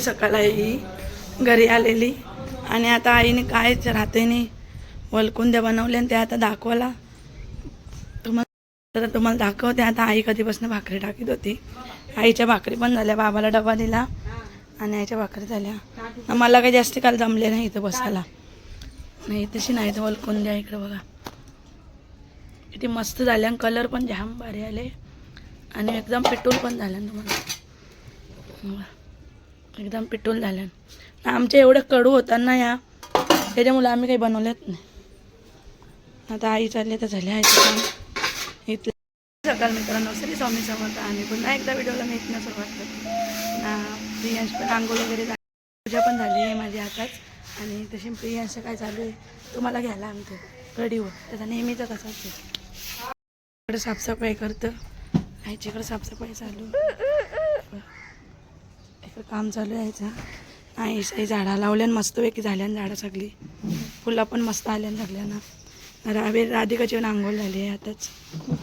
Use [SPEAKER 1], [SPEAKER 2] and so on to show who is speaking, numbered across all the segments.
[SPEAKER 1] सकाळ आहे ही घरी आलेली. आणि आता आईने कायच राहतेने वलकुंद्या बनवल्या आणि त्या आता दाखवायला. तुम्हाला तर तुम्हाला दाखवते आता आई कधीपासून भाकरी टाकीत होती. आईच्या भाकरी पण झाल्या बाबाला डबा दिला आणि आईच्या भाकरी झाल्या. मला काही जास्त काल जमले नाही इथं बसायला. नाही तशी नाही तर वलकुंद्या इकडे बघा. किती मस्त झाल्या आणि कलर पण जाम भारी आले. आणि एकदम पिटूल पण झाल्या तुम्हाला. एकदम पिटूल झाल्या आमच्या एवढं कडू होताना या त्याच्यामुळे आम्ही काही बनवलेच नाही. आता आई चालली तर झाले आहे इथलं सकाळ मित्रांनो श्री स्वामी समर्थ. आणि पुन्हा एकदा व्हिडिओला मी इथनं सुरुवात करते. प्रियांश पण आंघोळ वगैरे झाली. पूजा पण झाली आहे माझ्या आताच. आणि तशी प्रियांश काय चालू आहे तुम्हाला घ्यायला आणतो. कढीवर. त्याचा नेहमीचा कसाच आहे. इकडे साफसफाई करतं. आईच्याकडे साफसफाई चालू इकडे काम चालू आहे यायचं आई सई झाडा लावल्या आणि मस्तपैकी झाल्या आणि झाडं सगळी. फुलं पण मस्त आल्या आणि सगळ्यांना रावे राधिकाची पण आंघोळ झाली आहे आताच.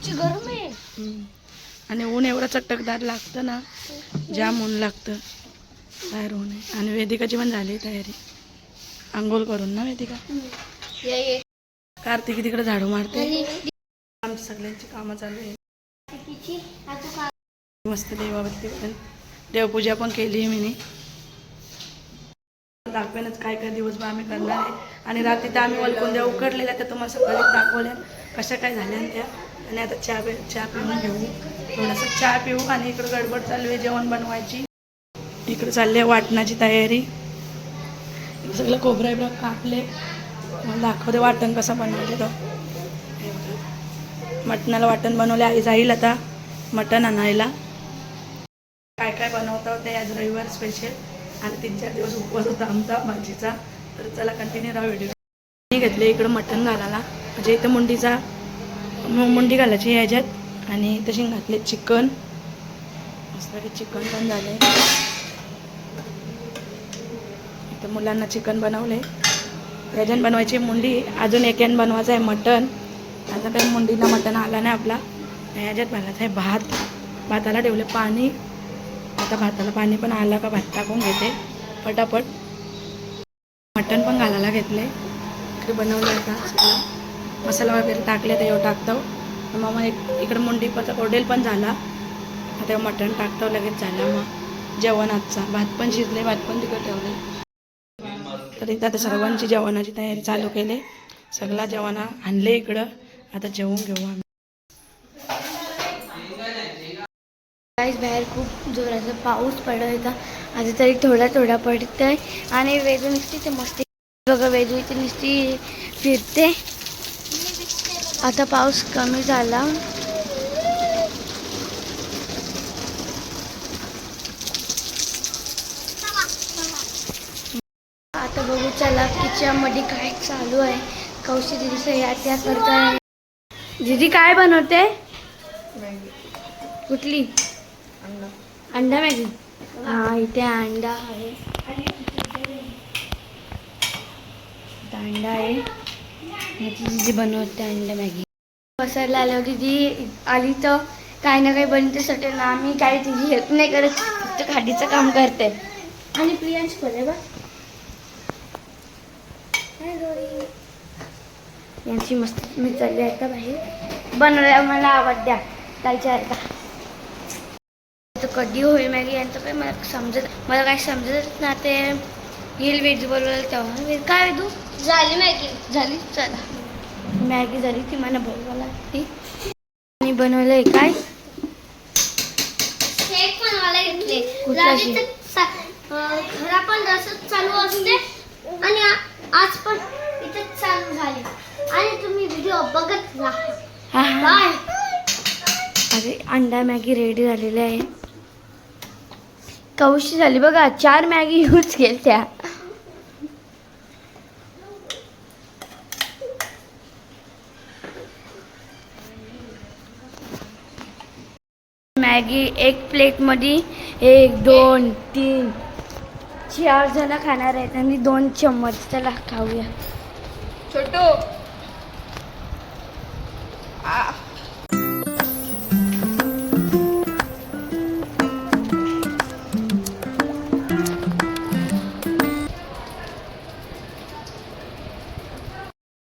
[SPEAKER 2] गरम आहे.
[SPEAKER 1] आणि ऊन एवढं चटकदार लागतं ना जाम ऊन लागतं. बाहेर ऊन आहे. आणि वेदिकाची पण झाली तयारी. आंघोळ करून ना वेदिका? कार्तिकी तिकडे झाडू मारते. आमची सगळ्यांची कामं चालू आहे. मस्त देवावरती पण देवपूजा पण केली आहे मी दाखवेनच काय काय दिवसभर आम्ही करणार आहे. आणि रात्री तर आम्ही वलकोंद्या उकडलेल्या त्या तुम्हाला सकाळी दाखवल्या. कशा काय झाल्या त्या. आणि आता चहा पे चहा पिऊन घेऊ. थोडंसं चहा पिऊ आणि इकडं गडबड चालू आहे जेवण बनवायची. इकडं चालली आहे वाटणाची तयारी. सगळं खोबरं बिबरं कापले. मला दाखवते वाटण कसं बनवले तो. मटणाला वाटण बनवले आई जाईल आता. मटण आणायला. काय बनवतं ते आज रविवार स्पेशल आणि तीन चार दिवस उपवास होता आमचा भाजीचा. तर चला कंटिन्यू राहा व्हिडिओ मी घेतले इकडं मटण घालायला. म्हणजे इथं मुंडीचा मुंडी घालायची ह्याच्यात आणि तशी घातले चिकन मस्त चिकन पण झाले. इथं मुलांना चिकन बनवले. त्याच्यानं बनवायची मुंडी. अजून एक यान बनवायचं आहे मटण. आता काही मुंडीला मटण आला नाही आपला. ह्याच्यात घालायचं आहे भात. भाताला ठेवले पाणी. आता भाताला पाणी पण आलं का भात टाकून घेते. पटापट. मटण पण घालायला घेतले. इकडे बनवलं आता सगळं. मसाला वगैरे टाकले तर येऊ टाकतो. मग मग एक इकडे मुंडी पण ओडेल पण झाला. आता मटण टाकतो लगेच झालं मग. जेवण आजचा. भात पण शिजले भात पण तिकडे ठेवले. तर इथं आता सर्वांची जेवणाची तयारी चालू केली. सगळा जेवणा आणले इकडं. आता जेवून घेऊ आम्ही.
[SPEAKER 2] गाईस बाहेर खूप जोराचा पाऊस पडत होता आता तरी थोडा थोडा पडत आहे आणि वेदू नुसती ते मस्ती बघा वेदू इथे नुसती फिरते. आता पाऊस कमी झाला. आता बघू चला किचनमध्ये काय चालू आहे. कौशी दिदी या त्या करत आहे. दीदी काय बनवते? कुठली? अंडा मॅगी? हा इथे अंडा आहे. अंडा आहे. याची दिदी बनवते अंडा मॅगी. बसायला आल्यावर दिदी आली तर काही ना काही बनतेसाठी ना आम्ही काही तिची हेल्प नाही करत फक्त खाडीचं काम करते. आणि प्रियांश पण आहे बा. यांची मस्त मी चालली आहे का बाहेर. बनवल्या मला आवड द्या. जायच्या आहे का तर कधी होईल मॅगी यांचं काही मला समजत मला काही समजतच ना ते येईल वेज बोलवायला तेव्हा. वेज काय तू?
[SPEAKER 3] झाली मॅगी.
[SPEAKER 2] झाली? चला. मॅगी झाली ती मला बोलवायला ती मी बनवलंय काय?
[SPEAKER 3] शेक बनवायला घेतले.
[SPEAKER 2] कुठला
[SPEAKER 3] रात्रीचं सा- अं, घरा पण चालू असते आणि आ- आज पण इथे चालू झाले. आणि तुम्ही व्हिडिओ बघत राहा.
[SPEAKER 2] हा हा.
[SPEAKER 3] बाय
[SPEAKER 2] अरे अंडा मॅगी रेडी झालेली आहे. कौशी झाली बघा चार मॅगी यूज केल्या. मॅगी एक प्लेटमध्ये एक दोन तीन चार जण खाणार आहेत आणि दोन चम्मच त्याला खाऊया.
[SPEAKER 4] छोटू.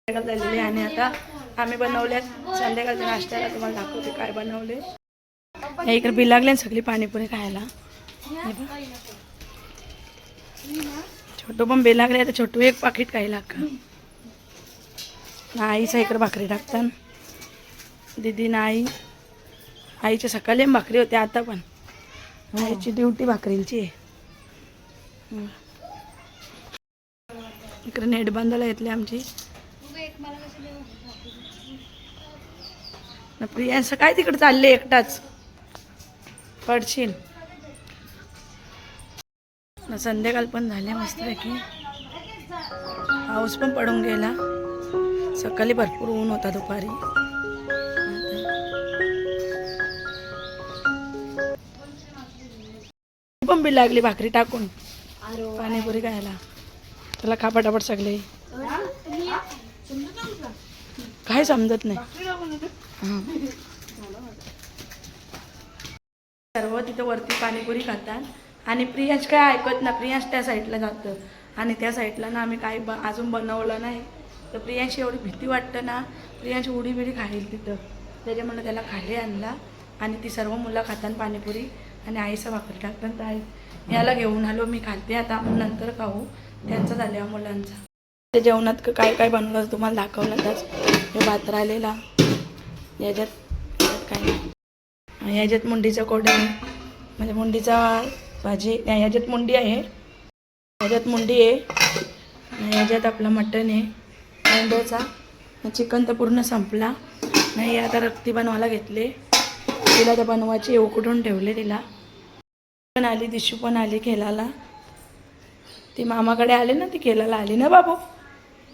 [SPEAKER 1] आणि आता आम्ही बनवल्या संध्याकाळच्या नाश्त्याला तुम्हाला दाखवते काय बनवले. या इकडे बिल लागले ना सगळी पाणीपुरी खायला. छोटू पण बिल लागले आता छोटू एक पाकिट खायला का आईचा इकडे भाकरी टाकतात. दीदी आई. आईच्या सकाळी भाकरी होते आता पण. आईची ड्युटी भाकरींची आहे. इकडे नेट बांधायला येतली आमची. प्रिया प्रियांचं काय तिकडे चालले एकटाच? पडशील. संध्याकाळ पण झाले मस्तपैकी. पाऊस पण पडून गेला. सकाळी भरपूर ऊन होता दुपारी. पण बी लागली भाकरी टाकून. पाणीपुरी खायला. त्याला खापाटापट सगळे. काय समजत नाही. सर्व तिथं वरती पाणीपुरी खातात. आणि प्रियांश काय ऐकत ना प्रियांश त्या साईडला जातं. आणि त्या साईडला ना आम्ही काही ब अजून बनवलं नाही. तर प्रियांशी एवढी भीती वाटतं ना प्रियांश उडी बिडी खाईल तिथं. त्याच्यामुळे त्याला खाली आणला. आणि ती सर्व मुलं खातात पाणीपुरी. आणि आईचा भाकरी टाकतात तर आई याला घेऊन आलो. मी खाते आता. आपण नंतर खाऊ. त्यांचा झाल्या मुलांचा. ते जेवणात काय काय बनवलं तुम्हाला दाखवलं त्याच हे भात राहिलेला. याच्यात काय नाही. याच्यात मुंडीचं कोडा आहे. म्हणजे मुंडीचा भाजी नाही याच्यात मुंडी आहे. याच्यात मुंडी आहे. याच्यात आपलं मटण आहे. अंड्याचा चिकन तर पूर्ण संपला. नाही आता रक्ती बनवायला घेतले. तिला तर बनवायची उकडून ठेवले तिला. पण आली दिशू पण आली खेळायला ती मामाकडे आले ना ती खेळायला आली ना बाबू?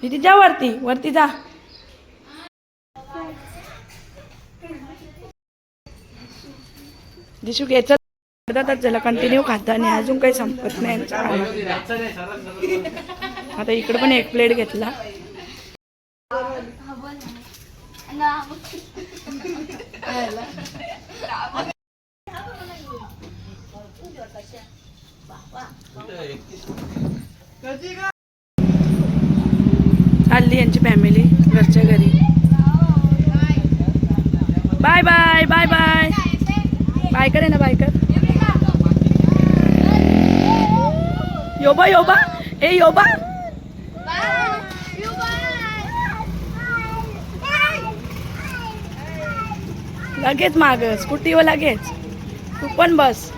[SPEAKER 1] दीदी जा वरती. वरती जा. दिसू घ्यायचं अर्धा तास झाला कंटिन्यू खाता आणि अजून काही संपत नाही. आता इकडे पण एक प्लेट घेतला. चालली यांची फॅमिली घरच्या घरी. Bye bye bye bye biker आहे ना बायकर योबा योबा. ए योबा. लगेच माग स्कूटीवर लगेच. तू पण बस.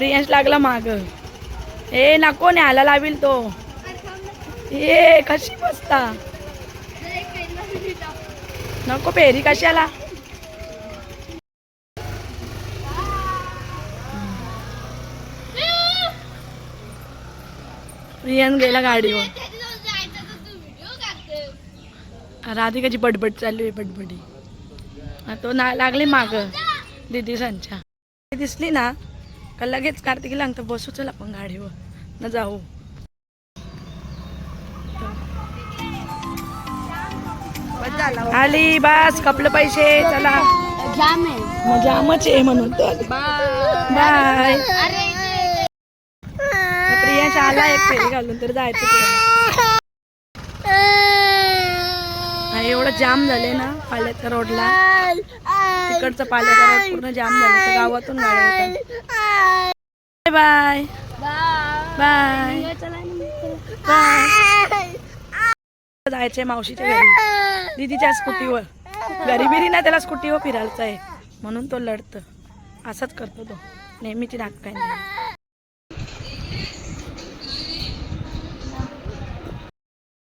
[SPEAKER 1] प्रियांश लागला माग. ए नको न्यायला लावील तो. ये कशी बसता? नको पेरी कशाला? प्रियान गेला गाडीवर. राधिकाची बडबड चालू आहे बडबडी. तो ना लागली माग. दिदी सांच्या. ती दिसली ना? का लगेच कार्तिकीला अंत बसू चल आपण गाडीवर. न जाऊ. आली बस कपलं पैसे चला. जामच आहे म्हणून. बाय. प्रियांश आला एक फेरी घालून तर जायचं तुला. हा, एवढं जाम झाले ना पाल्याच्या रोडला. तिकडचं पाल्याचा रोड पूर्ण जाम झालं तर गावातून गाड्या बाय. बाय. बाय. जायचंय मावशीच्या घरी. दीदीच्या स्कूटीवर. घरी बिरी ना त्याला स्कूटीवर फिरायचं आहे म्हणून तो लढतं. असंच करतो तो. नेहमीची नाही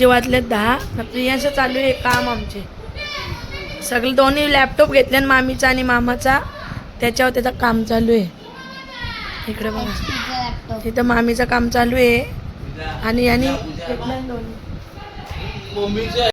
[SPEAKER 1] आहे दहा. असं चालू आहे काम आमचे. सगळे दोन्ही लॅपटॉप घेतले मामीचा आणि मामाचा. त्याच्यावर त्याचं काम चालू आहे. इकडे बघा. तिथं मामीचं काम चालू आहे. आणि आणि घेतलं दोन्ही.